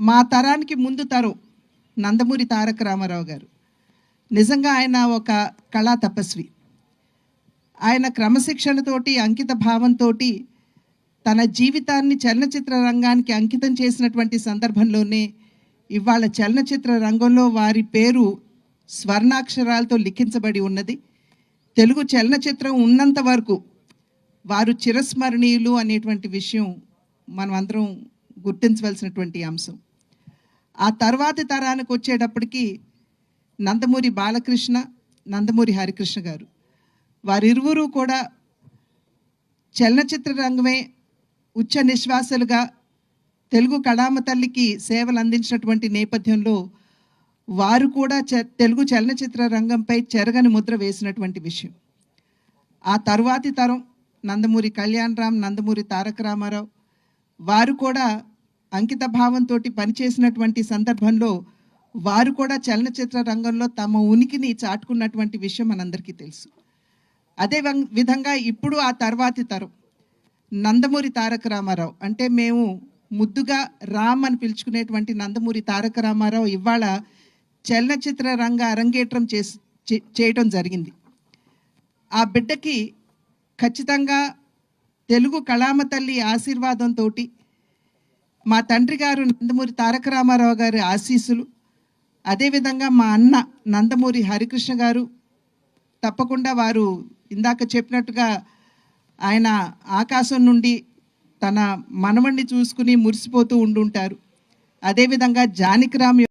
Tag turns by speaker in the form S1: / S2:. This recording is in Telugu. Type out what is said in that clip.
S1: మా తరానికి ముందు తరం నందమూరి తారక రామారావు గారు. నిజంగా ఆయన ఒక కళా తపస్వి. ఆయన క్రమశిక్షణతోటి అంకిత భావంతో తన జీవితాన్ని చలనచిత్ర రంగానికి అంకితం చేసినటువంటి సందర్భంలోనే ఇవాళ చలనచిత్ర రంగంలో వారి పేరు స్వర్ణాక్షరాలతో లిఖించబడి ఉన్నది. తెలుగు చలనచిత్రం ఉన్నంత వరకు వారు చిరస్మరణీయులు అనేటువంటి విషయం మనం అందరం గుర్తించవలసినటువంటి అంశం. ఆ తర్వాతి తరానికి వచ్చేటప్పటికి నందమూరి బాలకృష్ణ నందమూరి హరికృష్ణ గారు. వారిరువురు కూడా చలనచిత్ర రంగమే ఉచ్చ నిశ్వాసలుగా తెలుగు కళామ తల్లికి సేవలు అందించినటువంటి నేపథ్యంలో వారు కూడా చ తెలుగు చలనచిత్ర రంగంపై చెరగని ముద్ర వేసినటువంటి విషయం. ఆ తరువాతి తరం నందమూరి కళ్యాణ్ రామ్ నందమూరి తారక రామారావు వారు కూడా అంకిత భావంతో పనిచేసినటువంటి సందర్భంలో వారు కూడా చలనచిత్ర రంగంలో తమ ఉనికిని చాటుకున్నటువంటి విషయం మనందరికీ తెలుసు. అదే విధంగా ఇప్పుడు ఆ తర్వాతి తరం నందమూరి తారక రామారావు. అంటే మేము ముద్దుగా రామ్ అని పిలుచుకునేటువంటి నందమూరి తారక రామారావు ఇవాళ చలనచిత్ర రంగ అరంగేట్రం చేసి చేయటం జరిగింది. ఆ బిడ్డకి ఖచ్చితంగా తెలుగు కళామ తల్లి ఆశీర్వాదంతో మా తండ్రి గారు నందమూరి తారక రామారావు గారి ఆశీస్సులు అదేవిధంగా మా అన్న నందమూరి హరికృష్ణ గారు తప్పకుండా వారు ఇందాక చెప్పినట్టుగా ఆయన ఆకాశం నుండి తన మనవణ్ణి చూసుకుని మురిసిపోతూ ఉండుంటారు. అదేవిధంగా జానకిరామ్